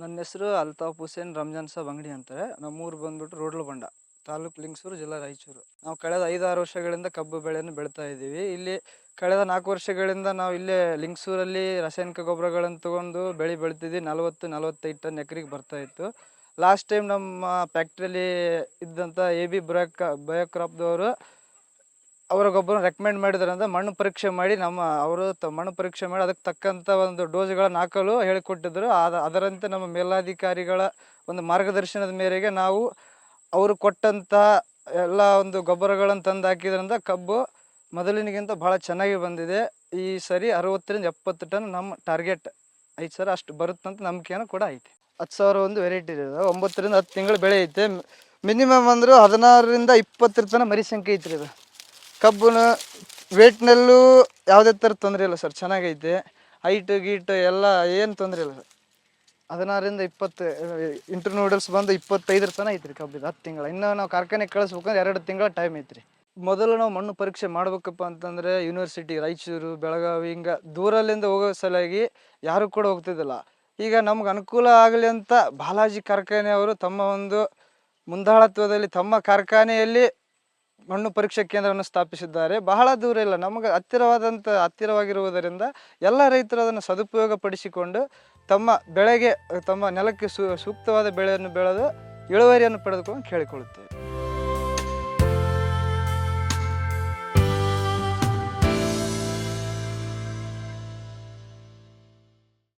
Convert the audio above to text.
ನನ್ನ ಹೆಸರು ಅಲ್ತಾಫ್ ಹುಸೇನ್ ರಂಜಾನ್ ಸಾಬ್ ಅಂಗಡಿ ಅಂತಾರೆ. ನಮ್ಮೂರು ಬಂದ್ಬಿಟ್ಟು ರೋಡ್ಲ ಬಂಡ. ತಾಲೂಕು ಲಿಂಗಸೂರು, ಜಿಲ್ಲಾ ರಾಯಚೂರು. ನಾವು ಕಳೆದ ಐದಾರು ವರ್ಷಗಳಿಂದ ಕಬ್ಬು ಬೆಳೆಯನ್ನು ಬೆಳೀತಾ ಇದ್ದೀವಿ. ಇಲ್ಲಿ ಕಳೆದ ನಾಲ್ಕು ವರ್ಷಗಳಿಂದ ನಾವು ಇಲ್ಲೇ ಲಿಂಗಸೂರಲ್ಲಿ ರಾಸಾಯನಿಕ ಗೊಬ್ಬರಗಳನ್ನು ತಗೊಂಡು ಬೆಳೆ ಬೆಳಿತಿದ್ವಿ. ನಲವತ್ತು, ನಲವತ್ತೈದು ಟನ್ ಎಕರೆಗೆ ಬರ್ತಾ ಇತ್ತು. ಲಾಸ್ಟ್ ಟೈಮ್ ನಮ್ಮ ಫ್ಯಾಕ್ಟ್ರಿಯಲ್ಲಿ ಇದ್ದಂಥ ಎ ಬಿ ಬಯೋಕ್ರಾಪ್ದವರು ಅವರ ರೆಕಮೆಂಡ್ ರೆಕಮೆಂಡ್ ಅಂದ್ರೆ ಮಣ್ಣು ಪರೀಕ್ಷೆ ಮಾಡಿ ನಮ್ಮ ಅವರು ತ, ಮಣ್ಣು ಪರೀಕ್ಷೆ ಮಾಡಿ ಅದಕ್ಕೆ ತಕ್ಕಂಥ ಒಂದು ಡೋಸ್ಗಳನ್ನು ಹಾಕಲು ಹೇಳಿಕೊಟ್ಟಿದ್ದರು ಆದ, ಅದರಂತೆ ನಮ್ಮ ಮೇಲಾಧಿಕಾರಿಗಳ ಒಂದು ಮಾರ್ಗದರ್ಶನದ ಮೇರೆಗೆ ನಾವು ಅವರು ಕೊಟ್ಟಂಥ ಎಲ್ಲ ಒಂದು ಗೊಬ್ಬರಗಳನ್ನು ತಂದು ಹಾಕಿದ್ರಿಂದ ಕಬ್ಬು ಮೊದಲಿನಗಿಂತ ಭಾಳ ಚೆನ್ನಾಗಿ ಬಂದಿದೆ. ಈ ಸರಿ ಅರವತ್ತರಿಂದ ಎಪ್ಪತ್ತು ಟನ್ ನಮ್ಮ ಟಾರ್ಗೆಟ್ ಐದು ಸರ್ ಅಷ್ಟು ಬರುತ್ತಂತ ನಂಬಿಕೆನೂ ಕೂಡ ಐತೆ. ಹತ್ತು ಸಾವಿರ ಒಂದು ವೆರೈಟಿ ಇದೆ. ಒಂಬತ್ತರಿಂದ ಹತ್ತು ತಿಂಗಳು ಬೆಳೆ ಐತೆ. ಮಿನಿಮಮ್ ಅಂದರೂ ಹದಿನಾರರಿಂದ ಇಪ್ಪತ್ತರ ತನಕ ಮರಿ ಸಂಖ್ಯೆ ಐತ್ರಿ ಇದು. ಕಬ್ಬುನ ವೇಟ್ನಲ್ಲೂ ಯಾವುದೇ ಥರ ತೊಂದರೆ ಇಲ್ಲ ಸರ್, ಚೆನ್ನಾಗೈತೆ. ಹೈಟ್ ಗೀಟ್ ಎಲ್ಲ ಏನು ತೊಂದರೆ ಇಲ್ಲ ಸರ್. ಹದಿನಾರರಿಂದ ಇಪ್ಪತ್ತು ಇಂಟರ್ ನೂಡಲ್ಸ್ ಬಂದು ಇಪ್ಪತ್ತೈದರ ತನಕ ಐತ್ರಿ ಕಬ್ಬಿದು, ಹತ್ತು ತಿಂಗಳ. ಇನ್ನೂ ನಾವು ಕಾರ್ಖಾನೆ ಕಳಿಸ್ಬೇಕಂದ್ರೆ ಎರಡು ತಿಂಗಳ ಟೈಮ್ ಐತ್ರಿ. ಮೊದಲು ನಾವು ಮಣ್ಣು ಪರೀಕ್ಷೆ ಮಾಡ್ಬೇಕಪ್ಪ ಅಂತಂದರೆ ಯೂನಿವರ್ಸಿಟಿ ರಾಯಚೂರು, ಬೆಳಗಾವಿ, ಹಿಂಗೆ ದೂರಲ್ಲಿಂದ ಹೋಗೋ ಸಲುವಾಗಿ ಯಾರು ಕೂಡ ಹೋಗ್ತಿದ್ದಿಲ್ಲ. ಈಗ ನಮ್ಗೆ ಅನುಕೂಲ ಆಗಲಿ ಅಂತ ಬಾಲಾಜಿ ಕಾರ್ಖಾನೆಯವರು ತಮ್ಮ ಒಂದು ಮುಂದಾಳತ್ವದಲ್ಲಿ ತಮ್ಮ ಕಾರ್ಖಾನೆಯಲ್ಲಿ ಮಣ್ಣು ಪರೀಕ್ಷಾ ಕೇಂದ್ರವನ್ನು ಸ್ಥಾಪಿಸಿದ್ದಾರೆ. ಬಹಳ ದೂರ ಇಲ್ಲ. ನಮಗೆ ಹತ್ತಿರವಾದಂಥ ಹತ್ತಿರವಾಗಿರುವುದರಿಂದ ಎಲ್ಲ ರೈತರು ಅದನ್ನು ಸದುಪಯೋಗ ಪಡಿಸಿಕೊಂಡು ತಮ್ಮ ಬೆಳೆಗೆ, ತಮ್ಮ ನೆಲಕ್ಕೆ ಸೂಕ್ತವಾದ ಬೆಳೆಯನ್ನು ಬೆಳೆದು ಇಳುವರಿಯನ್ನು ಪಡೆದುಕೊಂಡು ಕೇಳಿಕೊಳ್ಳುತ್ತೇವೆ.